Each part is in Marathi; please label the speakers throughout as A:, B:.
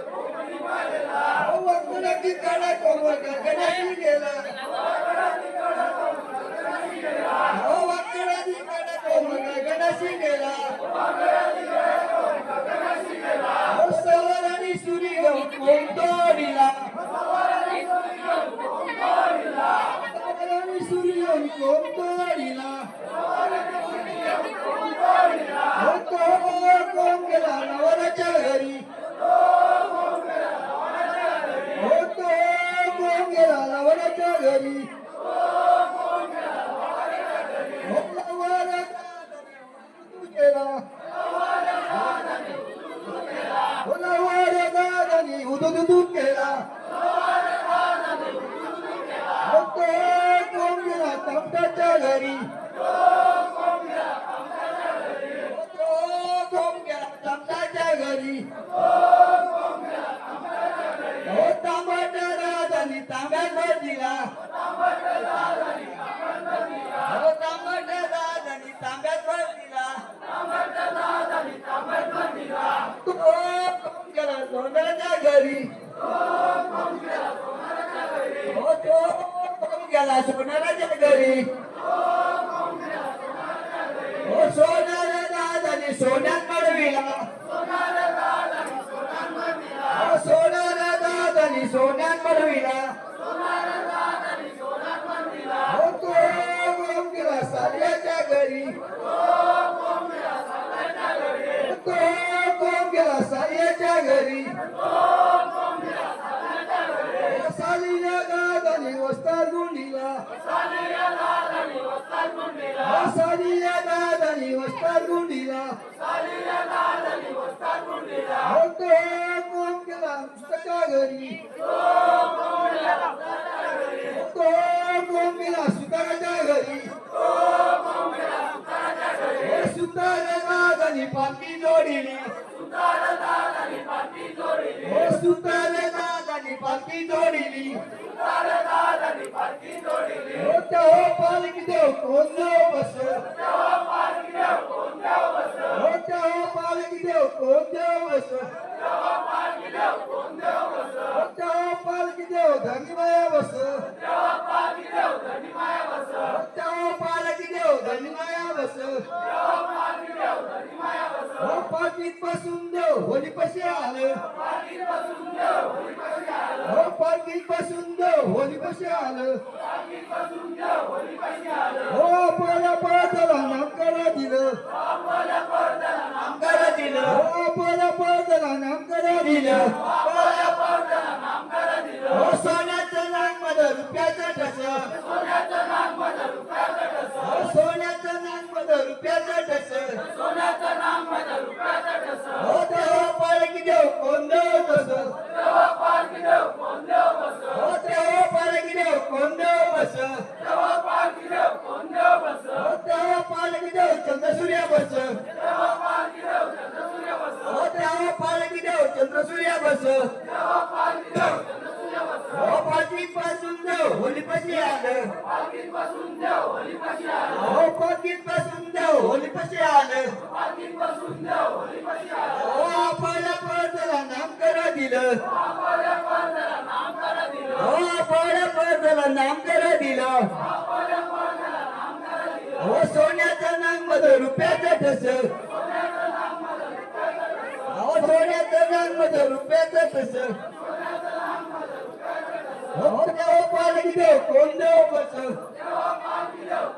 A: कोकणी गेला দুধ দুধ వస్తాగుండిలా సాలియా దాదని వస్తాగుండిలా ఓకే కోంకెల పుస్తకాగరి ఓకే కోంకెల సుతరజాగరి సుతరజాగని పంపి జోడిలి సుతరజాగని పంపి జోడిలి ఓ సుతరజా सुताराच्या घरी हो सुतार दादाने पालखी जोडीली हो सुतार दादाने पालखी जोडीली हो त्या हो पालखी देव कोण देव बस हो त्या हो पालखी देव कोण देव बस हो त्या हो पालखी देव धनी माया नामकरा रुपयाचं ठस सोन्याचं नाकमध्ये रुपयाचं ठस. सोन्याचं नाकमध्ये रुपयाचं ठस. हो देव पालखी देव कोण देव तस हो देव पालखी देव कोण देव बस हो देव पालखी देव चंद्रसूर्या बस हो देव पालखी देव चंद्रसूर्या बस हो पालखी पासून देव होली पशी आलं हो पालखीत पासून देव होली पशी आलं. हो आपल्या पळताला नाम करा दिलं. हो आपल्या पळताला नाम करा दिलं. हो सोन्याचं नाममध्ये रुपयाचं ठस. हो सोन्याचं नाममध्ये रुपयाचं ठस. हो देव पालखी देव कोण देव बस. देव.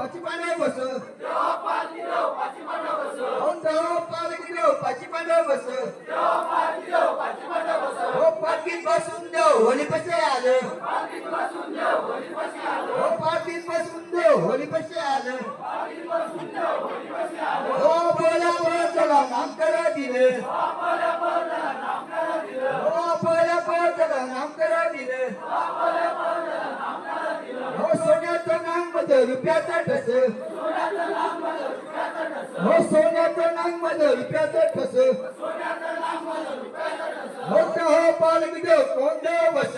A: पाची पांडव बस औन देव हो पालकीत बसून देव होली पशी आलं. हो पालकीत बसून देव होली पशी आलं. हो बोला बोला चला नाम करा सोन्याचं नाममध्ये रुपयाचं ठस हो सोन्याचं नाममध्ये रुपयाचं ठस हो का हो पालकी देव कोण देव बस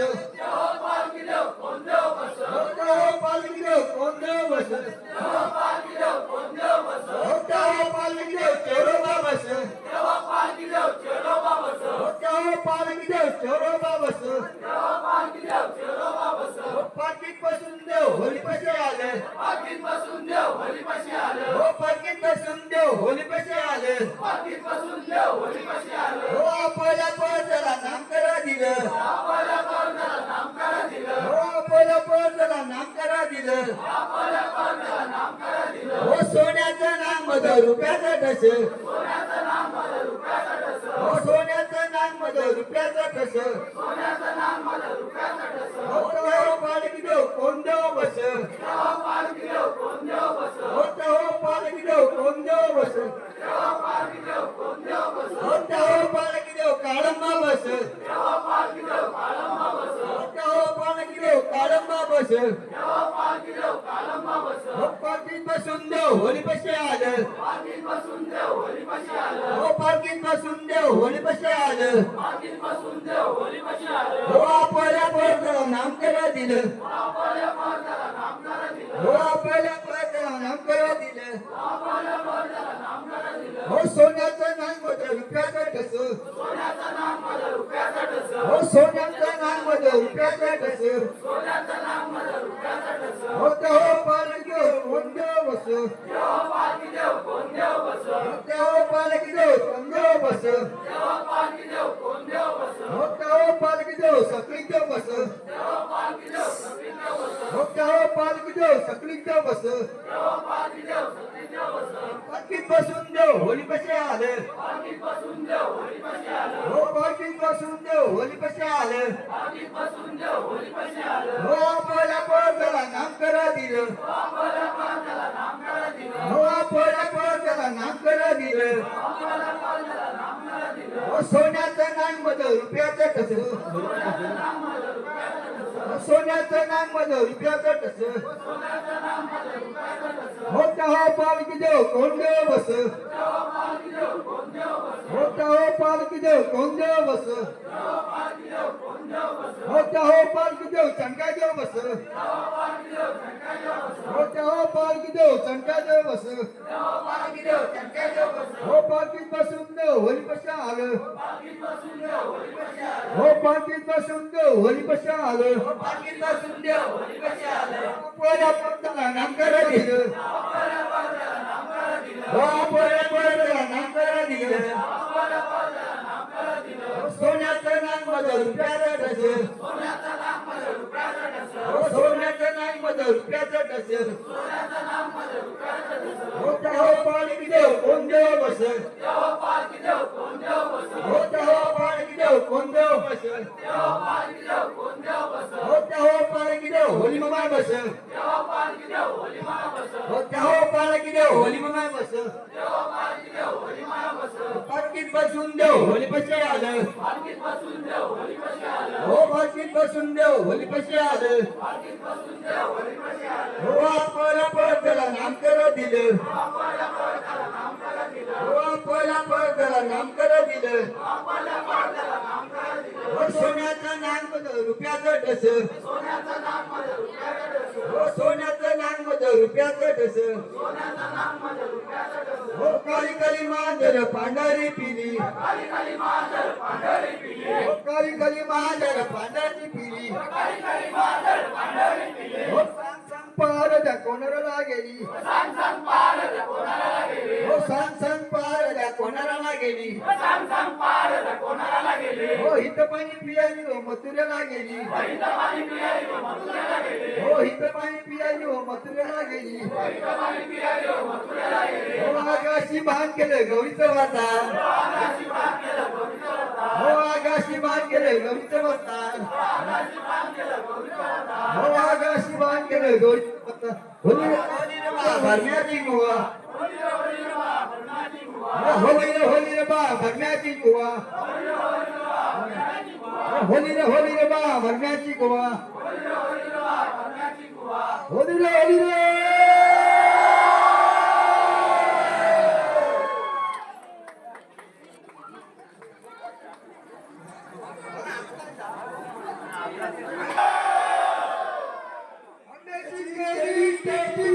A: हो आपल्या पळसाला नाम करा दिलं. हो आपल्या पळसाला नाम करा दिलं. हो सोन्याचं नाम मध रुपयाचं ठस हो सोन्याचं नाम मध रुपयाचं ठस हो तो पालकी देव कोण देव बस हो तो पालकी देव कोण देव बस हो तो पालकी देव काळंबा बस हो तो पालकी देव काळंबा बस हो पालखीत बसून देव होली पशी आलं हो पार्किंग बसून देव होली पशी आलं हो आपल्या पळसाला नामकरा दिलं हो आपल्या पळसाला नामकरा दिलं हो सोन्याचं नाममध्ये रुपयाचं ठस हो सोन्याचं नाममध्ये रुपयाचं ठस हो तर हो पालकी देव कोण देव बस हो तर हो पालकी देव कोण देव बस हो तर हो पालकी देव सकळी देव बस हो तर हो पालकी देव सकळी देव बस. पालखीत बसून देव होली पशे आले? हो पालखीत बसून देव होली पशे आले? हो आपल्या पळसाला नाम करा दिलं. हो आपल्या पळसाला नाम करा दिलं. हो सोन्याचं नाम बदल रुपयाचं कसं? सोन्याचं नाममध्ये रुपयाचं ठस हो हो पालकी देव कोण देव बस. होता हो पालकी देव कोण देव बस. हो हो पालकी देव चणका देव बस. होत हो पालकी देव चणका देव बस हो पालकीत बसून देव होली पशा आलं हो पालकीत बसून देव होली पशा आलं पोळ्या पोटाला नाम करा दिलं हो पोळ्या पोटाला नाम करा दिलं हो, पालकी देव होली बस त्या हो पालकी देव होली मामा बस पालकीत बसून देव होली पशी आलं. हो पालकीत बसून देव होली पशी आलं. हो आपला पळ त्याला नामकर दिलं. हो आपल्या पळसाला नाम करा दिलं. हो सोन्याचं नाममध्ये रुपयाचं नाम हो सोन्याचं नाममध्ये रुपयाचं ठस हो काली काली मांजर पांढरी पिली हो काली काली मांजर पांढरी पिली हो सांग सांग पार द्या कोणाला गेली हो सांग सांग पार द्या कोणाला गेली हो हित पाणी पियाली हो मथुरेला गेली हो हित पाणी पियाली हो मथुरेला गेली हो आकाशी भान केलं गौरीचं वाता केलं गौरीचं अवतार हो आकाशी बाण केलं गौरीचं अवतार होली रे होली रे बा भरण्याची गुवा होली रे होली रे बा भरण्याची गुवा होली रे होली रे बा भरण्याची गुवा होली रे होली रे आंब्याची केळी, केळी